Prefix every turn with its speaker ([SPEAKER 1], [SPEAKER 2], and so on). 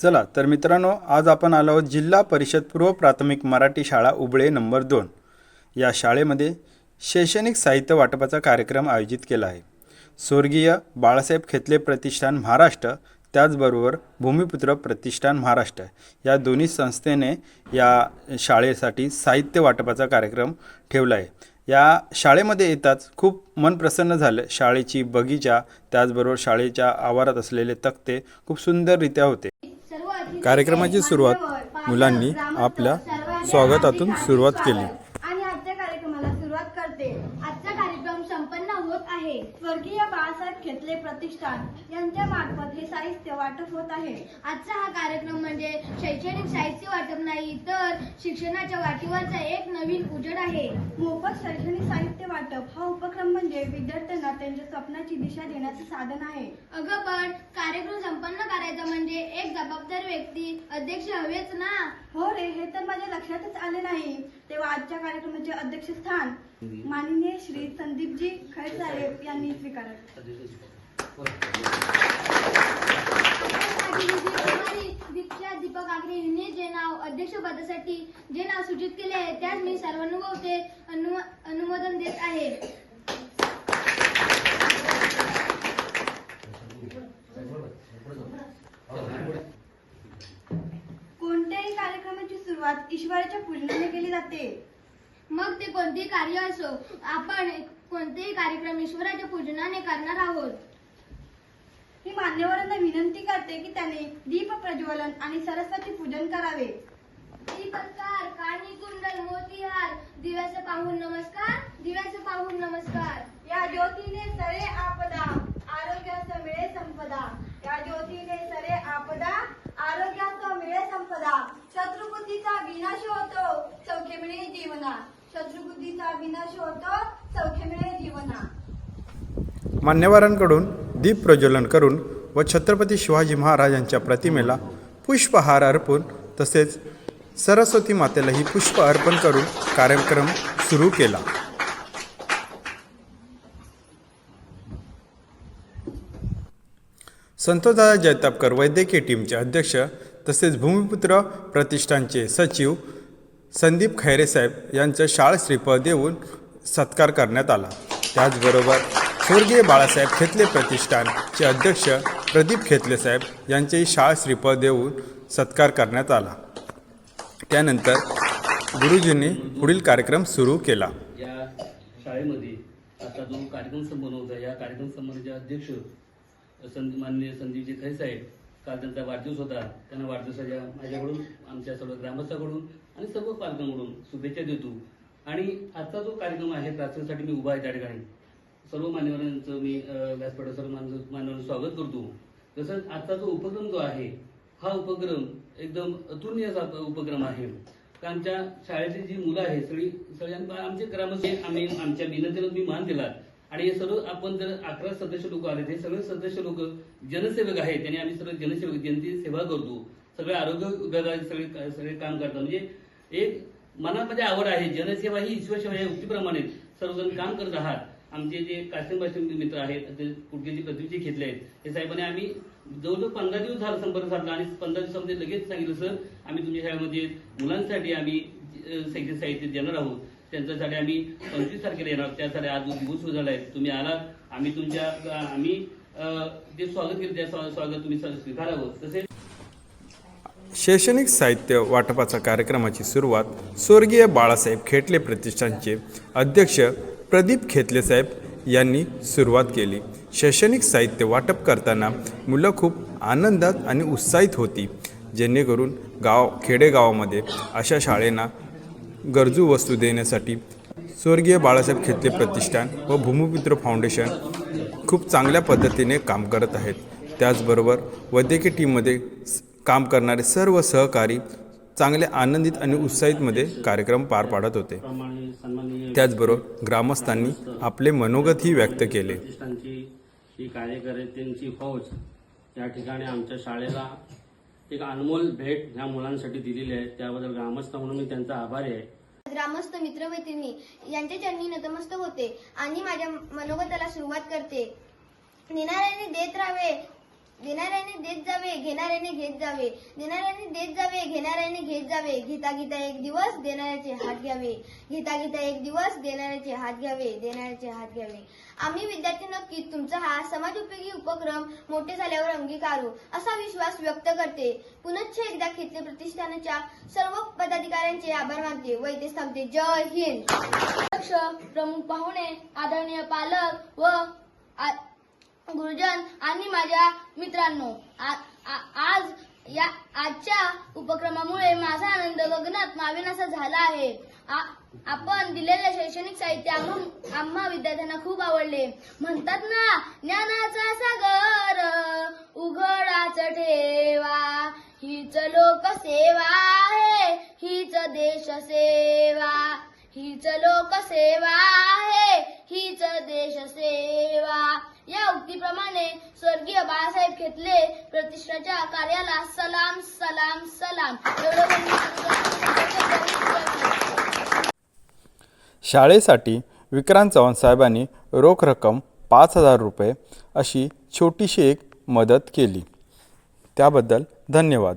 [SPEAKER 1] चला तर मित्रांनो आज आपण आलो आहोत जिल्हा परिषद पूर्व प्राथमिक मराठी शाळा उबळे नंबर दोन. या शाळेमध्ये शैक्षणिक साहित्य वाटपाचा कार्यक्रम आयोजित केला आहे. स्वर्गीय बाळासाहेब खेतले प्रतिष्ठान महाराष्ट्र त्याचबरोबर भूमिपुत्र प्रतिष्ठान महाराष्ट्र या दोन्ही संस्थेने या शाळेसाठी साहित्य वाटपाचा कार्यक्रम ठेवला आहे. या शाळेमध्ये येताच खूप मन प्रसन्न झालं. शाळेची बगीचा त्याचबरोबर शाळेच्या आवारात असलेले तक्ते खूप सुंदररित्या होते. कार्यक्रमाची सुरुवात मुलांनी आपल्या स्वागतातून सुरुवात केली.
[SPEAKER 2] आणि आजच्या कार्यक्रमाला सुरुवात करते. आजचा कार्यक्रम संपन्न होत आहे. स्वर्गीय बाळासाहेब खेतले प्रतिष्ठान यांच्या मार्फत हे साहित्य वाटप होत आहे. आजचा हा कार्यक्रम म्हणजे शैक्षणिक साहित्य वाटप नाही तर शिक्षणाच्या वाटीवरचा एक नवीन उजड आहे. मोफत शैक्षणिक साहित्य वाटप हा उपक्रम म्हणजे विद्यार्थ्यांना त्यांच्या स्वप्नाची दिशा देण्याचे साधन आहे. अगं पण कार्यक्रम संपन्न करायचा म्हणजे एक जबाबदार व्यक्ती अध्यक्ष हवेच ना? हो रे हे तर माझ्या लक्षातच आले नाही. तेव्हा आजच्या कार्यक्रमाचे अध्यक्षस्थान माननीय श्री संदीपजी खैर साहेब यांनी स्वीकारले. दीक्षा दीपक आगरे यांनी जे नाव अध्यक्ष पदासाठी जे नाव सूचित केले आहे त्यास मी सर्वानुभवते अनु- अनुमोदन देत आहे कोणत्याही कार्यक्रमाची सुरुवात पूजनाने केली जाते. मग ते कोणतेही कार्य असो आपण कोणतेही कार्यक्रम ईश्वराच्या पूजनाने करणार आहोत. मी मान्यवरांना विनंती करते की त्यांनी दीप प्रज्वलन आणि सरस्वती पूजन करावे. दीपकार काणी कुंडल मोतीहार दिव्याचं पाहून नमस्कार दिव्याचं पाहून नमस्कार. या ज्योतीने सरे आपदा आरोग्याचं मिळे संपदा या ज्योतीने सरे आपदा आरोग्याचं मिळे संपदा शत्रुबुद्धीचा विनाश होतो सौख्य मिळे जीवना. शत्रुबुद्धीचा विनाश होतो सौख्य मिळे जीवना.
[SPEAKER 1] मान्यवरांकडून दीप प्रज्वलन करून व छत्रपती शिवाजी महाराजांच्या प्रतिमेला पुष्पहार अर्पून तसेच सरस्वती मातेलाही पुष्प अर्पण करून कार्यक्रम सुरू केला. संतोषदादा जैतापकर वैद्यकीय टीमचे अध्यक्ष तसेच भूमिपुत्र प्रतिष्ठानचे सचिव संदीप खैरे साहेब यांचं शाळ श्रीफळ देऊन सत्कार करण्यात आला. त्याचबरोबर स्वर्गीय बाळासाहेब खेतले प्रतिष्ठानचे अध्यक्ष प्रदीप खेतले साहेब यांचेही शाळ श्रीफळ देऊन सत्कार करण्यात आला. त्यानंतर गुरुजींनी पुढील कार्यक्रम सुरू केला.
[SPEAKER 3] या शाळेमध्ये आता जो कार्यक्रम संपन्न होता या कार्यक्रम संबंधीचे अध्यक्ष संद माननीय संदीपजी खैसाहेब काल त्यांचा वाढदिवस होता. त्यांना वाढदिवसाच्या माझ्याकडून आमच्या सर्व ग्रामस्थाकडून आणि सर्व पालकांकडून शुभेच्छा देतो. आणि आजचा जो कार्यक्रम आहे प्रार्थनेसाठी मी उभा आहे त्या ठिकाणी. सर्व मान्यवरांचं मी अ, सर्व मान्यवरांचं स्वागत करतो. तसंच आजचा जो उपक्रम जो आहे हा उपक्रम एकदम अतुलनीय असा उपक्रम आहे. तर आमच्या शाळेतली जी मुलं आहेत सगळी सगळ्यांना आमचे ग्रामस्थ आम्ही आमच्या विनंतीला तुम्ही मान दिला आणि हे सर्व आपण जर अकरा सदस्य लोक आले हे सगळे सदस्य लोक जनसेवक आहेत. त्यांनी आम्ही सर्व जनसेवक जनतेची सेवा करतो सगळे आरोग्य विभागाचे सगळे सगळे काम करतात. म्हणजे एक मनामध्ये आवड आहे. जनसेवा ही ईश्वरसेवा या उक्तीप्रमाणे सर्वजण काम करत आहात. आमचे जे काश्मीर मित्र आहेत ते कुडकेची प्रतिनिधी घेतले आहेत. हे साहेबांनी आम्ही जवळजवळ पंधरा दिवस झाला संपर्क साधला आणि पंधरा दिवसामध्ये लगेच सांगितलं सर आम्ही तुमच्या शाळेमध्ये मुलांसाठी आम्ही शैक्षणिक साहित्य देणार आहोत. त्यांच्यासाठी आम्ही पंचवीस तारखेला येणार त्यासाठी आज दिवस सुरू आहे तुम्ही आलात आम्ही तुमच्या आम्ही अ, जे स्वागत केलं त्या स्वागत तुम्ही स्वीकारावं. तसेच
[SPEAKER 1] शैक्षणिक साहित्य वाटपाचा कार्यक्रमाची सुरुवात स्वर्गीय बाळासाहेब खेटले प्रतिष्ठानचे अध्यक्ष प्रदीप खेतले साहेब यांनी सुरुवात केली. शैक्षणिक साहित्य वाटप करताना मुलं खूप आनंदात आणि उत्साहित होती. जेणेकरून गाव खेडेगावामध्ये अशा शाळेंना गरजू वस्तू देण्यासाठी स्वर्गीय बाळासाहेब खेतले प्रतिष्ठान व भूमिपुत्र फाउंडेशन खूप चांगल्या पद्धतीने काम करत आहेत. त्याचबरोबर वैद्यकीय टीममध्ये काम करणारे सर्व सहकारी चांगले आनंदित आणि उत्साहितमध्ये कार्यक्रम पार पाडत होते. त्याचबरोबर ग्रामस्थांनी आपले मनोगतही व्यक्त केले.
[SPEAKER 3] कार्यकर्त्यांची फौज या ठिकाणी आमच्या शाळेला एक अनमोल भेट ह्या मुलांसाठी दिलेली आहे. त्याबद्दल ग्रामस्थ म्हणून मी त्यांचा आभारी आहे.
[SPEAKER 2] ग्रामस्थ मित्रमैत्रिणी यांच्या चरणी नतमस्त होते आणि माझ्या मनोगताला सुरुवात करते. निनाऱ्याने देत राहावे
[SPEAKER 4] देणाऱ्याने देत जावे घेणाऱ्याने घेत जावे. देणाऱ्याने देत जावे घेणाऱ्याने घेत जावे. घेता घेता एक दिवस देणाऱ्याचे हात घ्यावे. घेता घेता एक दिवस देणाऱ्याचे हात घ्यावे देणाऱ्याचे हात घ्यावे. आम्ही विद्यार्थी नक्की तुमचा हा समाज उपयोगी उपक्रम मोठे झाल्यावर अंगीकारू असा विश्वास व्यक्त करते. पुनश्च एकदा खेतले प्रतिष्ठानाच्या सर्व पदाधिकाऱ्यांचे आभार मानते. व इथे थांबते. जय हिंद. प्रमुख पाहुणे आदरणीय पालक व गुरुजन आणि माझ्या मित्रांनो आ- आ- आज या आजच्या उपक्रमामुळे माझा आनंद गगनात माविनासा झाला आहे. आपण दिलेले शैक्षणिक साहित्य आम्हा आम्हा विद्यार्थ्यांना खूप आवडले. म्हणतात ना ज्ञानाचा सागर उघडाच ठेवा. हीच लोकसेवा आहे हीच देश सेवा हीच लोकसेवा आहे हीच देश सेवा या उक्तीप्रमाणे स्वर्गीय घेतले. प्रतिष्ठाच्या कार्याला सलाम सलाम सलाम. एवढं
[SPEAKER 1] शाळेसाठी विक्रांत चव्हाण साहेबांनी रोख रक्कम पाच हजार रुपये अशी छोटीशी एक मदत केली. त्याबद्दल धन्यवाद.